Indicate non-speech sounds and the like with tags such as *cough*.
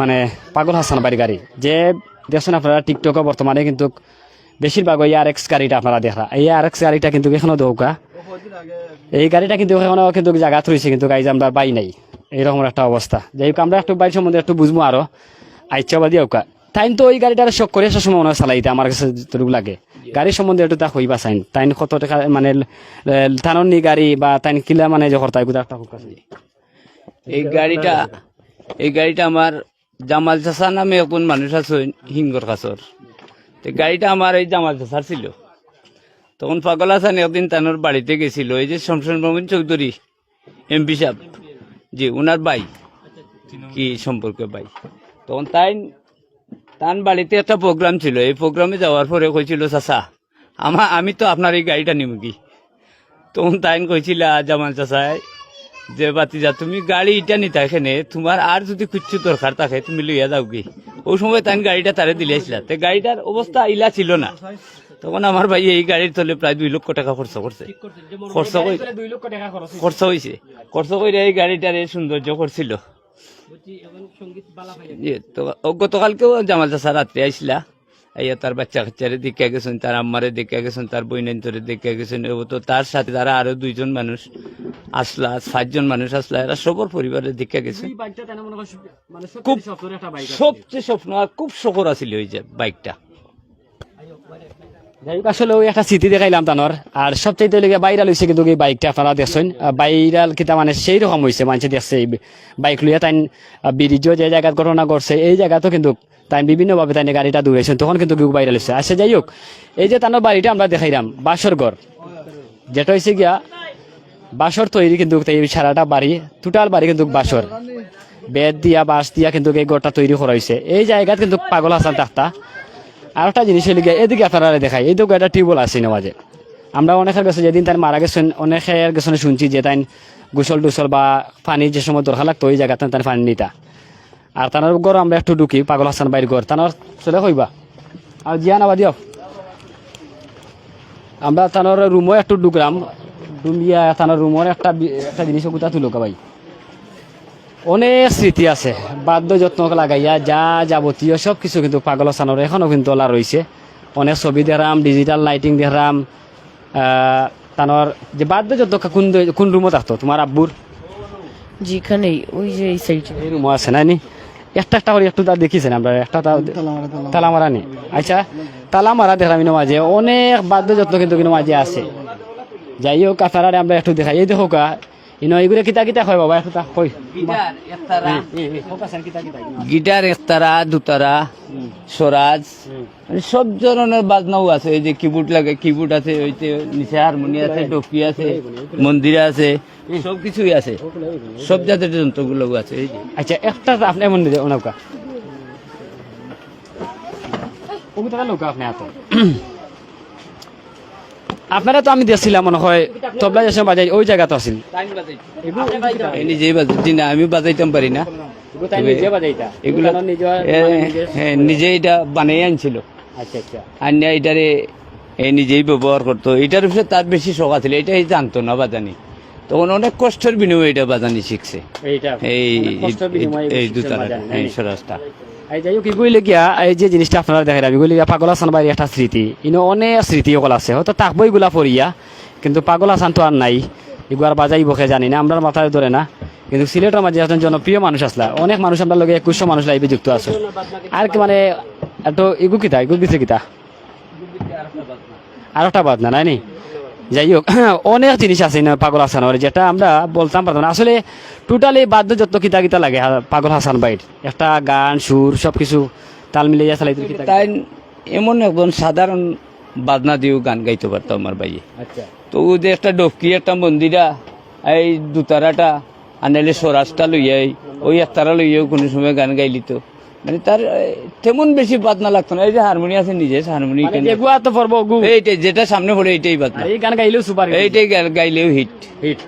মানে পাগল হাসান বাড়ি গাড়ি। যে দেখছেন আপনারা টিকটকে বর্তমানে কিন্তু বেশিরভাগ ওই আর এক্স গাড়িটা আপনারা দেখা। এই আর এক্স গাড়িটা কিন্তু এখনও দৌকা। এই গাড়িটা কিন্তু এখনও কিন্তু জায়গাত রয়েছে, কিন্তু গাড়ি আমরা বাই নাই। এইরকম একটা অবস্থা। যাই হোক, আমরা একটু বাড়ির সম্বন্ধে একটু বুঝব আরও। আইচ্ছা বাদি ওকা তাইন তো ওই গাড়িটার শখ করে সময় মনে হয় চালাইতে, আমার কাছে যতটুকু লাগে। গাড়ির সম্বন্ধে একটু তা হইবা চাইন তাইন কত টাকা মানে থানর গাড়ি বা তাইন কিলা মানে যে করতা এগুলো একটা হোক এই গাড়িটা এই গাড়িটা আমার জামাল চাষা নামে একজন মানুষ আছে, হিঙ্গর কাছর। তো গাড়িটা আমার এই জামাল চাষার ছিল। তখন পাগল হাসান একদিন তানোর বাড়িতে গেছিল, এই যে শমশান মোমিন চৌধুরী, এমপি সাহেব জি ওনার ভাই, কি সম্পর্কে ভাই? তখন তাই তার বাড়িতে একটা প্রোগ্রাম ছিল, এই প্রোগ্রামে যাওয়ার পরে কইছিল চাষা আমা, আমি তো আপনার এই গাড়িটা নিব কি? তখন তাই কইছিল জামাল চাষায় যে বাতিজা তুমি গাড়ি ইটা নিতা এখানে তোমার আর যদি কিচ্ছু দরকার থাকে তুমি লইয়া যাও কি? ওই সময় তাই গাড়িটা তারে দিলে আসলা। তো গাড়িটার অবস্থা ইলা ছিল না। তখন আমার ভাই এই গাড়ির তলে প্রায় দুই লক্ষ টাকা খরচ করছে। খরচ খরচ হয়েছে খরচ করে এই গাড়িটার এই সৌন্দর্য করছিল। গতকালকেও জামাল চাষা রাত্রে আইসলা আইয়া তার বাচ্চা কাচ্চারে দেখে গেছেন তার আম্মারে দেখে গেছেন তার বইনান্তরে দেখে গেছেন। তো তার সাথে তারা আরও দুইজন মানুষ। আসলা সাতজন মানুষ আসলা এরা সবর পরিবারে দেখে গেছে। তাই মনে খুব সত্যি সফটওয়্যার একটা বাইক সবচেয়ে স্বপ্ন আর খুব শকর আছিল ওই যে বাইকটা যাই হোক, আসলে ওই একটা স্মৃতি দেখাইলাম তানোর। আর সবচাইতে লেগে বাইরাল হয়েছে কিন্তু এই বাইকটা আপনারা দেখছেন। বাইরাল কিতা মানে সেই রকম হয়েছে মানুষে দেখছে এই বাইক লইয়া তাই ব্রিজও যে জায়গায় ঘটনা করছে এই জায়গাতেও কিন্তু তাই বিভিন্নভাবে তাই গাড়িটা দৌড়াইছেন তখন কিন্তু কেউ বাইরাল হয়েছে আচ্ছা যাই হোক এই যে তানোর বাড়িটা আমরা দেখাইলাম বাসর ঘর। যেটা হয়েছে গিয়া বাসর তৈরি কিন্তু এই সারাটা বাড়ি টোটাল বাড়ি কিন্তু বাসর। বেদ দিয়া, বাঁশ দিয়া কিন্তু এই ঘরটা তৈরি করা হয়েছে। এই জায়গাত কিন্তু পাগল হাসান তাক্তা আর একটা জিনিস গিয়ে, এদিকে আপনারা দেখাই। এই তো একটা টিউবওয়েল আছে নমাজে আমরা অনেকের কাছে যেদিন তাই মারা গেছেন অনেকের কাছে শুনছি যে তাই গোসল টুসল বা পানি যে সময় দরকার লাগতো, ওই জায়গাতে তাই পানি নিতা। আর তার ঘর আমরা একটু ঢুকি, পাগল হাসান বাইর ঘর। তানোর চলে কইবা? আর জিয়া নাবা দিও আমরা তানোর রুমও একটু ঢুকলাম। ডুমিয়া তানোর রুমের একটা একটা জিনিস কোথা তুলকা ভাই। অনেক স্মৃতি আছে বাদ্য যত্ন লাগাইয়া যা যাবতীয় সব কিছু কিন্তু পাগল সানোর এখনও কিন্তু ওলা রয়েছে অনেক ছবি দেখাম ডিজিটাল লাইটিং দেখাম তানোর যে বাদ্য যত্ন কোন কোন রুমও থাকতো তোমার আব্বুর? যেখানেই ওই যে এই সাইডে এই রুমও আছে না নি? একটা একটা করে একটু তা দেখিছেন আমরা একটা তালা মারা নি? আচ্ছা তালা মারা দেখলাম ইনো মাঝে অনেক বাদ্য যত্ন কিন্তু কিন্তু মাঝে আছে। যাই হোক আপনারা আমরা একটু দেখাই। এই দেখো কা ইনো এগুলো কিতা কিতা হয় বাবা? একটু তা কই। গিটার একতারা। দুতারা স্বরাজ মানে সব ধরনের বাজনাও আছে। এই যে কিবোর্ড লাগে কিবোর্ড আছে ওই যে নিচে হারমোনি আছে ডপি আছে মন্দির আছে সব কিছুই আছে। সব জাতের যন্ত্রগুলো আছে এই যে। আচ্ছা একটা আপনি এমন দিতে নৌকা কবিতাটা নৌকা আপনি হাতে। *coughs* আপনারা তো আমি দেখছিলাম মনে হয়। তবলা যে বাজাই ওই জায়গা তো আছিল এই নিজেই বাজাইছি না আমি বাজাইতাম পারি না। এগুলো নিজে মানে হ্যাঁ, নিজে এটা বানিয়ে আনছিল। আচ্ছা আচ্ছা। আনিয়া এটারে এই নিজেই ব্যবহার করতো। এটার তার বেশি শখ আছিল। এটাই জানতো না বাজানি। তখন অনেক কষ্টের বিনিময়ে এটা বাজানি শিখছে। এই এই দুতারা এই নানি? এই যাই হোক, এগুলি গিয়া এই যে জিনিসটা আপনারা দেখাইলাম এগুলি গিয়া পাগল হাসান বাড়ির একটা স্মৃতি। ইনো অনেক স্মৃতি ওগুলো আছে। হয়তো থাকব এগুলা পড়িয়া, কিন্তু পাগল হাসান তো আর নাই। এগুলো বাজাই বকে জানি না আমরা মাথায় ধরে না। কিন্তু সিলেটের মাঝে একজন জনপ্রিয় মানুষ আসলা, অনেক মানুষ আমরা লগে একুশশো মানুষ লাইভে যুক্ত আছে। আর কি মানে এত এগু কিতা, এগু বিচে কিতা? আর একটা বাদ না নাই নি? যাই হোক *clears throat* অনেক জিনিস আছে না পাগল হাসানের যেটা আমরা বলতাম পারতাম আসলে টোটালি বাদ্য যত কিতা কিতা লাগে পাগল হাসান বাইট একটা গান সুর সব কিছু তাল মিলিয়ে কিতা। তাই এমন একজন সাধারণ বাজনা দিয়েও গান গাইতে পারতো আমার ভাইয়ে। আচ্ছা। তো ও যে একটা ডফকি একটা মন্দিরা এই দুতারাটা আনাইলে স্বরাজটা লইয়াই ওই একতারা লইয়াও কোনো সময় গান গাইলি তো। মানে তার তেমন বেশি বাজনা লাগতো না। এই যে হারমোনি আছে নিজে হারমোনি মানে এগুয়া তো পড়ব এইটাই যেটা সামনে পড়ে এইটাই আর এই গান গাইলেও সুপার এইটাই গাইলেও হিট। হিট।